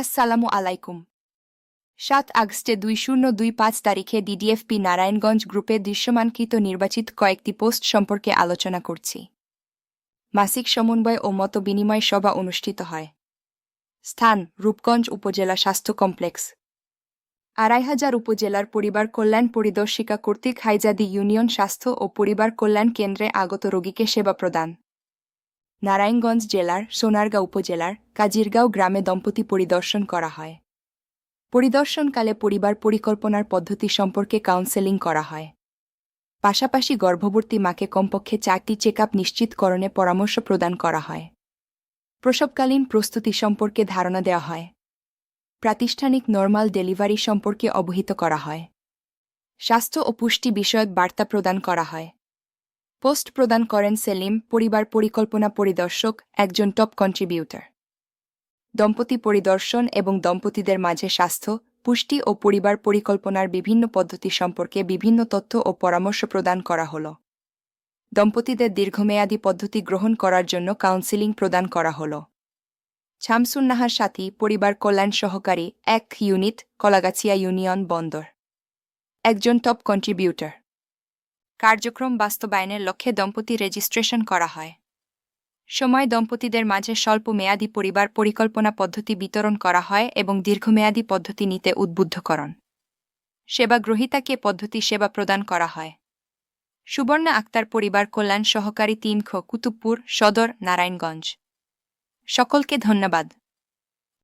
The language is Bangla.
আসসালামু আলাইকুম। সাত আগস্টে দুই শূন্য দুই পাঁচ তারিখে ডিডিএফপি নারায়ণগঞ্জ গ্রুপে দৃশ্যমানকৃত নির্বাচিত কয়েকটি পোস্ট সম্পর্কে আলোচনা করছি। মাসিক সমন্বয় ও মত বিনিময় সভা অনুষ্ঠিত হয়। স্থান, রূপগঞ্জ উপজেলা স্বাস্থ্য কমপ্লেক্স। আড়াই হাজার উপজেলার পরিবার কল্যাণ পরিদর্শিকা কর্তৃক হাইজাদি ইউনিয়ন স্বাস্থ্য ও পরিবার কল্যাণ কেন্দ্রে আগত রোগীকে সেবা প্রদান। নারায়ণগঞ্জ জেলার সোনারগাঁও উপজেলার কাজিরগাঁও গ্রামে দম্পতি পরিদর্শন করা হয়। পরিদর্শনকালে পরিবার পরিকল্পনার পদ্ধতি সম্পর্কে কাউন্সেলিং করা হয়। পাশাপাশি গর্ভবতী মাকে কমপক্ষে চারটি চেক আপ নিশ্চিতকরণে পরামর্শ প্রদান করা হয়। প্রসবকালীন প্রস্তুতি সম্পর্কে ধারণা দেওয়া হয়। প্রাতিষ্ঠানিক নর্মাল ডেলিভারি সম্পর্কে অবহিত করা হয়। স্বাস্থ্য ও পুষ্টি বিষয়ক বার্তা প্রদান করা হয়। পোস্ট প্রদান করেন সেলিম, পরিবার পরিকল্পনা পরিদর্শক, একজন টপ কন্ট্রিবিউটর। দম্পতি পরিদর্শন এবং দম্পতিদের মাঝে স্বাস্থ্য, পুষ্টি ও পরিবার পরিকল্পনার বিভিন্ন পদ্ধতি সম্পর্কে বিভিন্ন তথ্য ও পরামর্শ প্রদান করা হল। দম্পতিদের দীর্ঘমেয়াদী পদ্ধতি গ্রহণ করার জন্য কাউন্সিলিং প্রদান করা হল। শামসুন্নাহার সাথী, পরিবার কল্যাণ সহকারী, এক ইউনিট, কলাগাছিয়া ইউনিয়ন বন্দর। একজন টপ কন্ট্রিবিউটর। কার্যক্রম বাস্তবায়নের লক্ষ্যে দম্পতি রেজিস্ট্রেশন করা হয়। সময় দম্পতিদের মাঝে স্বল্প মেয়াদী পরিবার পরিকল্পনা পদ্ধতি বিতরণ করা হয় এবং দীর্ঘমেয়াদী পদ্ধতি নিতে উদ্বুদ্ধকরণ। সেবা গ্রহীতাকে পদ্ধতি সেবা প্রদান করা হয়। সুবর্ণা আক্তার পরিবার কল্যাণ সহকারী তিন খ, কুতুবপুর, সদর, নারায়ণগঞ্জ। সকলকে ধন্যবাদ।